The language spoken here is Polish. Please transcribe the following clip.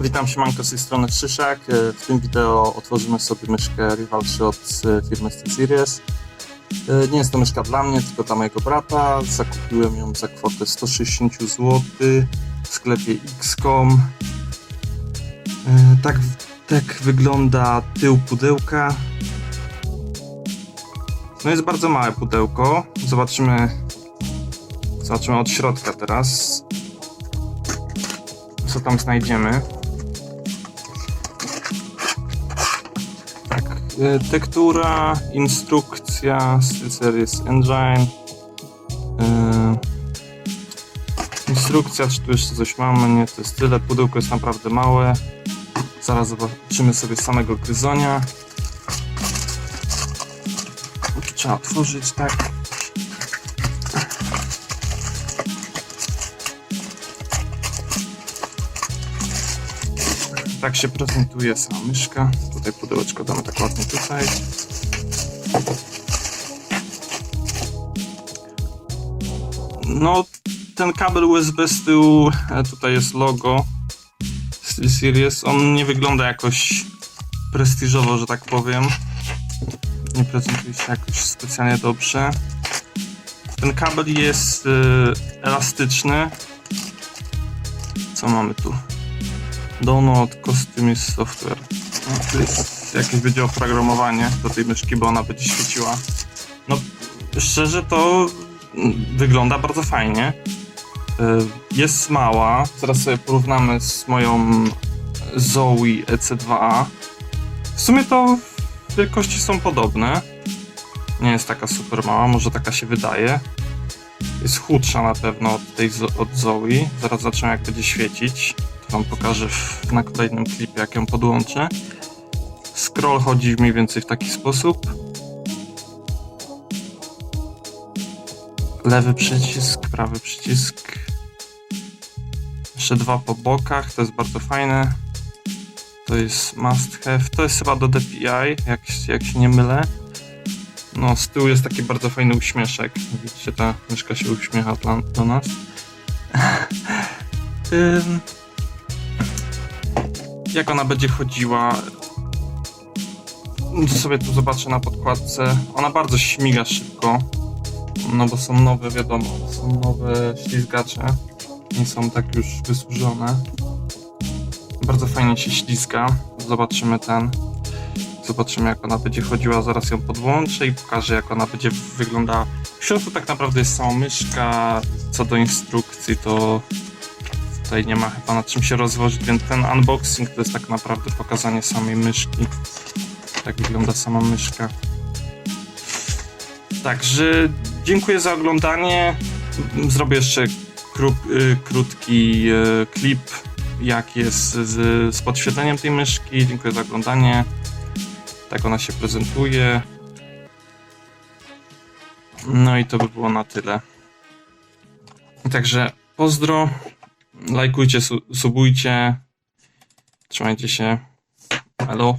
Witam się, Manko z tej strony Krzysiak. E, W tym wideo otworzymy sobie myszkę Rival 3 od e, firmy SteelSeries. E, Nie jest to myszka dla mnie, tylko dla mojego brata. Zakupiłem ją za kwotę 160 zł w sklepie XCOM. Tak, tak wygląda tył pudełka. No jest bardzo małe pudełko. Zobaczymy, zobaczymy od środka teraz, co tam znajdziemy. Tektura, instrukcja, SteelSeries Engine. y, Instrukcja, czy tu jeszcze coś mamy? Nie, to jest tyle. Pudełko jest naprawdę małe. Zaraz zobaczymy sobie samego gryzonia. Trzeba otworzyć, tak. Tak się prezentuje sama myszka. Tutaj pudełeczko damy tak ładnie tutaj. No, ten kabel USB z tyłu, e, tutaj jest logo SteelSeries. On nie wygląda jakoś prestiżowo, że tak powiem. Nie prezentuje się jakoś specjalnie dobrze. Ten kabel jest e, elastyczny. Co mamy tu? Download Customized Software. No, to jest jakieś będzie oprogramowanie do tej myszki, bo ona będzie świeciła. No, szczerze to wygląda bardzo fajnie. Y, Jest mała. Zaraz sobie porównamy z moją Zoe EC2A. W sumie to wielkości są podobne. Nie jest taka super mała, może taka się wydaje. Jest chudsza na pewno od tej od Zoe. Zaraz zobaczymy jak będzie świecić. Wam pokażę w, na kolejnym klipie jak ją podłączę. Scroll chodzi mniej więcej w taki sposób. Lewy przycisk, prawy przycisk. Jeszcze dwa po bokach, to jest bardzo fajne. To jest must have. To jest chyba do DPI, jak, jak się nie mylę. No, z tyłu jest taki bardzo fajny uśmieszek. Widzicie, ta myszka się uśmiecha do nas. jak ona będzie chodziła? Sobie tu zobaczę na podkładce. Ona bardzo śmiga szybko. No bo są nowe, wiadomo, są nowe ślizgacze. Nie są tak już wysłużone. Bardzo fajnie się ślizga. Zobaczymy ten. Zobaczymy jak ona będzie chodziła. Zaraz ją podłączę i pokażę jak ona będzie wyglądała. W środku tak naprawdę jest sama myszka. Co do instrukcji to tutaj nie ma chyba nad czym się rozwozić, więc ten unboxing to jest tak naprawdę pokazanie samej myszki. Tak wygląda sama myszka. Także dziękuję za oglądanie. Zrobię jeszcze krót, y, krótki y, klip, jak jest z, z podświetleniem tej myszki. Dziękuję za oglądanie. Tak ona się prezentuje. No i to by było na tyle. Także pozdro. Lajkujcie, su- subujcie. Trzymajcie się. Hello.